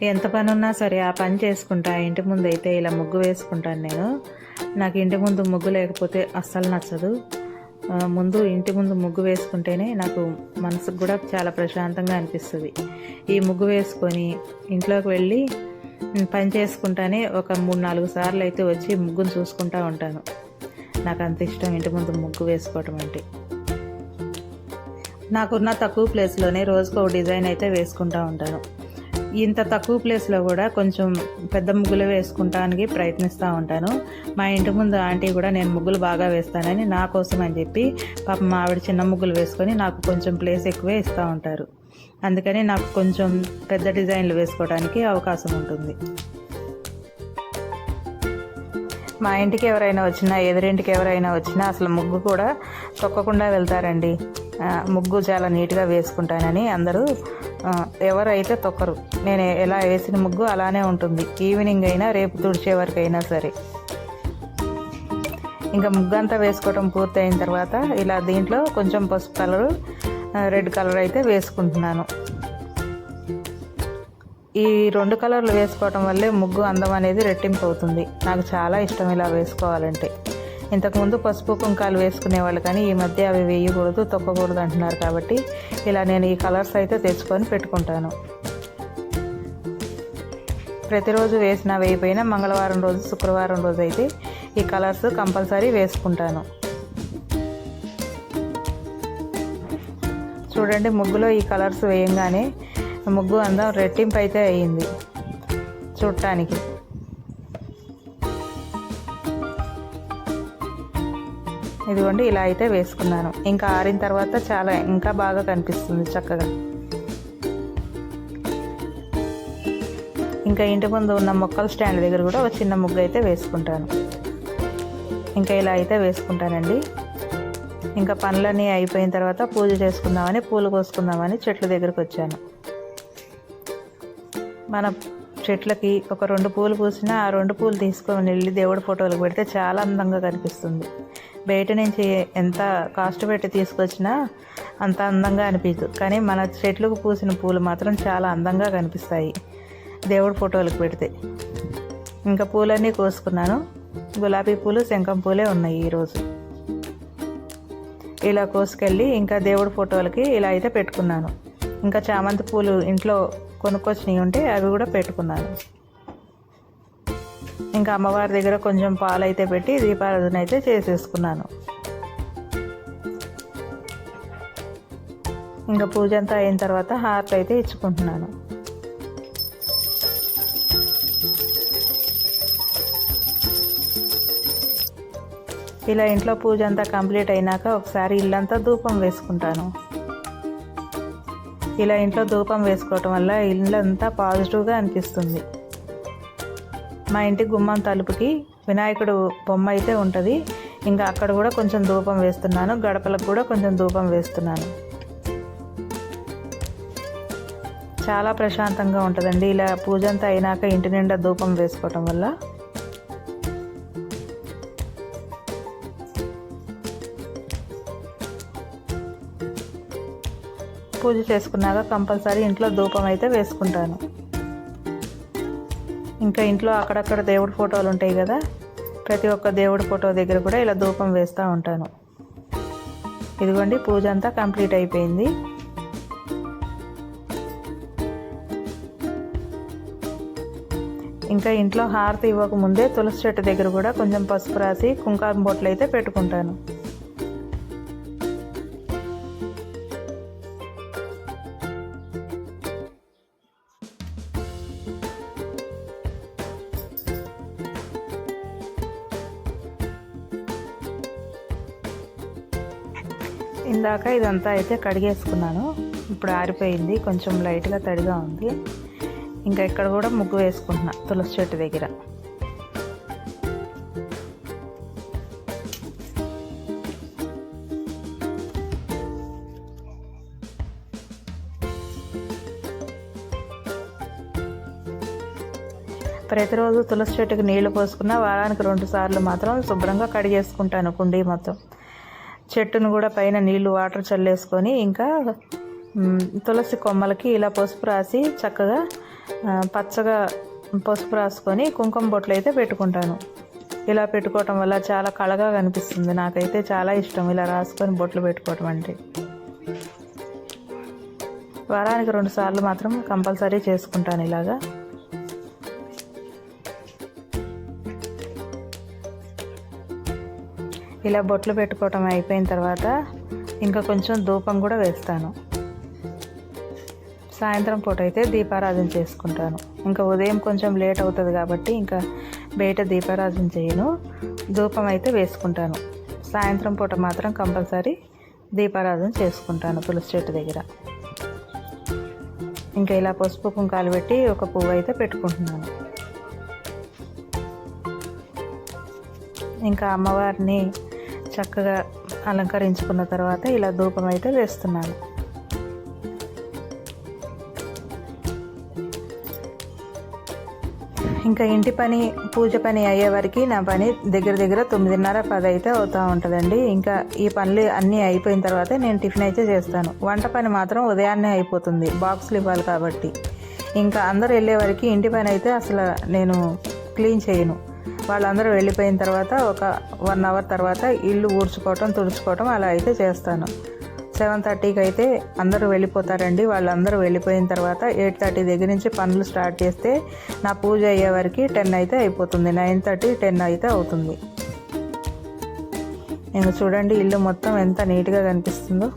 ఎంత పని ఉన్నా సరే ఆ పని చేసుకుంటా. ఇంటి ముందు అయితే ఇలా ముగ్గు వేసుకుంటాను నేను. నాకు ఇంటి ముందు ముగ్గు లేకపోతే అస్సలు నచ్చదు. ముందు ఇంటి ముందు ముగ్గు వేసుకుంటేనే నాకు మనసుకు కూడా చాలా ప్రశాంతంగా అనిపిస్తుంది. ఈ ముగ్గు వేసుకొని ఇంట్లోకి వెళ్ళి పని చేసుకుంటానే ఒక మూడు నాలుగు సార్లు అయితే వచ్చి ముగ్గును చూసుకుంటా ఉంటాను. నాకు అంత ఇష్టం ఇంటి ముందు ముగ్గు వేసుకోవటం అంటే. నాకున్న తక్కువ ప్లేస్లోనే రోజుకు ఒక డిజైన్ అయితే వేసుకుంటా ఉంటాను. ఇంత తక్కువ ప్లేస్లో కూడా కొంచెం పెద్ద ముగ్గులు వేసుకుంటానికి ప్రయత్నిస్తూ ఉంటాను. మా ఇంటి ముందు ఆంటీ కూడా నేను ముగ్గులు బాగా వేస్తానని నా కోసం అని చెప్పి పాప మా ఆవిడ చిన్న ముగ్గులు వేసుకొని నాకు కొంచెం ప్లేస్ ఎక్కువే ఇస్తూ ఉంటారు. అందుకని నాకు కొంచెం పెద్ద డిజైన్లు వేసుకోవడానికి అవకాశం ఉంటుంది. మా ఇంటికి ఎవరైనా వచ్చినా ఎదురింటికి ఎవరైనా వచ్చినా అసలు ముగ్గు కూడా తొక్కకుండా వెళ్తారండి. ముగ్గు చాలా నీట్గా వేసుకుంటానని అందరూ ఎవరైతే తొక్కరు నేను ఎలా వేసిన ముగ్గు అలానే ఉంటుంది. ఈవినింగ్ అయినా రేపు తుడిచే వరకైనా సరే. ఇంకా ముగ్గు అంతా వేసుకోవడం పూర్తయిన తర్వాత ఇలా దీంట్లో కొంచెం పసుపు కలరు రెడ్ కలర్ అయితే వేసుకుంటున్నాను. ఈ రెండు కలర్లు వేసుకోవటం వల్లే ముగ్గు అందం అనేది రెట్టింపు అవుతుంది. నాకు చాలా ఇష్టం ఇలా వేసుకోవాలంటే. ఇంతకుముందు పసుపు కుంకాలు వేసుకునేవాళ్ళు కానీ ఈ మధ్య అవి వేయకూడదు తొక్కకూడదు అంటున్నారు కాబట్టి ఇలా నేను ఈ కలర్స్ అయితే తెచ్చుకొని పెట్టుకుంటాను. ప్రతిరోజు వేసినా వేయిపోయినా మంగళవారం రోజు శుక్రవారం రోజు అయితే ఈ కలర్స్ కంపల్సరీ వేసుకుంటాను. చూడండి ముగ్గులో ఈ కలర్స్ వేయంగానే ముగ్గు అందం రెట్టింపు అయితే అయ్యింది చూడటానికి. ఇదిగోండి ఇలా అయితే వేసుకున్నాను. ఇంకా ఆరిన తర్వాత చాలా ఇంకా బాగా కనిపిస్తుంది చక్కగా. ఇంకా ఇంటి ముందు ఉన్న మొక్కల స్టాండ్ దగ్గర కూడా ఒక చిన్న ముగ్గు అయితే వేసుకుంటాను. ఇంకా ఇలా అయితే వేసుకుంటానండి. ఇంకా పనులన్నీ అయిపోయిన తర్వాత పూజ చేసుకుందామని పూలు కోసుకుందామని చెట్ల దగ్గరకు వచ్చాను. మన చెట్లకి ఒక రెండు పూలు పూసినా ఆ రెండు పూలు తీసుకొని వెళ్ళి దేవుడి ఫోటోలకు పెడితే చాలా అందంగా కనిపిస్తుంది. బయట నుంచి ఎంత కాస్ట్ పెట్టి తీసుకొచ్చినా అంత అందంగా అనిపించదు కానీ మన చెట్లకు పూసిన పూలు మాత్రం చాలా అందంగా కనిపిస్తాయి దేవుడి ఫోటోలకు పెడితే. ఇంకా పూలన్నీ కోసుకున్నాను. గులాబీ పూలు శంఖం పూలే ఉన్నాయి ఈరోజు. ఇలా కోసుకెళ్ళి ఇంకా దేవుడి ఫోటోలకి ఇలా అయితే పెట్టుకున్నాను. ఇంకా చామంతి పూలు ఇంట్లో కొనుక్కొచ్చినవి ఉంటే అవి కూడా పెట్టుకున్నాను. ఇంకా అమ్మవారి దగ్గర కొంచెం పాలు అయితే పెట్టి దీపారాధన అయితే చేసేసుకున్నాను. ఇంకా పూజ అంతా అయిన తర్వాత హార్ట్ అయితే ఇచ్చుకుంటున్నాను. ఇలా ఇంట్లో పూజ అంతా కంప్లీట్ అయినాక ఒకసారి ఇల్లంతా ధూపం వేసుకుంటాను. ఇలా ఇంట్లో ధూపం వేసుకోవటం వల్ల ఇల్లంతా పాజిటివ్గా అనిపిస్తుంది. మా ఇంటి గుమ్మం తలుపుకి వినాయకుడు బొమ్మ అయితే ఉంటుంది. ఇంకా అక్కడ కూడా కొంచెం ధూపం వేస్తున్నాను. గడపలకు కూడా కొంచెం ధూపం వేస్తున్నాను. చాలా ప్రశాంతంగా ఉంటుందండి. ఇలా పూజ అంతా అయినాక ఇంటి నిండా ధూపం వేసుకోవటం వల్ల. పూజ చేసుకున్నాక కంపల్సరీ ఇంట్లో ధూపం అయితే వేసుకుంటాను. ఇంకా ఇంట్లో అక్కడక్కడ దేవుడి ఫోటోలు ఉంటాయి కదా ప్రతి ఒక్క దేవుడి ఫోటో దగ్గర కూడా ఇలా ధూపం వేస్తూ ఉంటాను. ఇదిగోండి పూజ అంతా కంప్లీట్ అయిపోయింది. ఇంకా ఇంట్లో హారతి ఇవ్వక ముందే తులసి చెట్టు దగ్గర కూడా కొంచెం పసుపు రాసి కుంకుమ బొట్లు అయితే పెట్టుకుంటాను. ఇందాక ఇదంతా అయితే కడిగేసుకున్నాను. ఇప్పుడు ఆరిపోయింది. కొంచెం లైట్గా తడిగా ఉంది. ఇంకా ఇక్కడ కూడా ముగ్గు వేసుకుంటున్నా తులసి చెట్టు దగ్గర. ప్రతిరోజు తులసి చెట్టుకి నీళ్ళు పోసుకున్న వారానికి రెండు సార్లు మాత్రం శుభ్రంగా కడిగేసుకుంటాను కుండీ మొత్తం. చెట్టును కూడా పైన నీళ్ళు వాటర్ చల్లేసుకొని ఇంకా తులసి కొమ్మలకి ఇలా పసుపు రాసి చక్కగా పచ్చగా పసుపు రాసుకొని కుంకుమ బొట్లు అయితే పెట్టుకుంటాను. ఇలా పెట్టుకోవటం వల్ల చాలా కళగా కనిపిస్తుంది. నాకైతే చాలా ఇష్టం ఇలా రాసుకొని బొట్లు పెట్టుకోవటం అంటే. వారానికి రెండు సార్లు మాత్రం కంపల్సరీ చేసుకుంటాను ఇలాగా. ఇలా బొట్లు పెట్టుకోవటం అయిపోయిన తర్వాత ఇంకా కొంచెం ధూపం కూడా వేస్తాను. సాయంత్రం పూట అయితే దీపారాధన చేసుకుంటాను. ఇంకా ఉదయం కొంచెం లేట్ అవుతుంది కాబట్టి ఇంకా బయట దీపారాధన చేయను. ధూపం అయితే వేసుకుంటాను. సాయంత్రం పూట మాత్రం కంపల్సరీ దీపారాధన చేసుకుంటాను తులసి చెట్టు దగ్గర. ఇంకా ఇలా పసుపు కుంకాలు పెట్టి ఒక పువ్వు అయితే పెట్టుకుంటున్నాను. ఇంకా అమ్మవారిని చక్కగా అలంకరించుకున్న తర్వాత ఇలా ధూపం అయితే వేస్తున్నాను. ఇంకా ఇంటి పని పూజ పని అయ్యేవరకు నా పని దగ్గర దగ్గర తొమ్మిదిన్నర పది అయితే అవుతూ ఉంటుందండి. ఇంకా ఈ పనులు అన్నీ అయిపోయిన తర్వాత నేను టిఫిన్ అయితే చేస్తాను. వంట పని మాత్రం ఉదయాన్నే అయిపోతుంది. బాక్సులు ఇవ్వాలి కాబట్టి. ఇంకా అందరు వెళ్ళే వరకు ఇంటి పని అయితే అసలు నేను క్లీన్ చేయను. వాళ్ళందరూ వెళ్ళిపోయిన తర్వాత ఒక వన్ అవర్ తర్వాత ఇల్లు ఊడ్చుకోవటం తుడుచుకోవటం అలా అయితే చేస్తాను. సెవెన్ థర్టీకి అయితే అందరూ వెళ్ళిపోతారండి. వాళ్ళందరూ వెళ్ళిపోయిన తర్వాత ఎయిట్ థర్టీ దగ్గర నుంచి పనులు స్టార్ట్ చేస్తే నా పూజ అయ్యే వరకు టెన్ అయితే అయిపోతుంది. నైన్ థర్టీ టెన్ అయితే అవుతుంది. ఇంకా చూడండి ఇల్లు మొత్తం ఎంత నీట్గా కనిపిస్తుందో.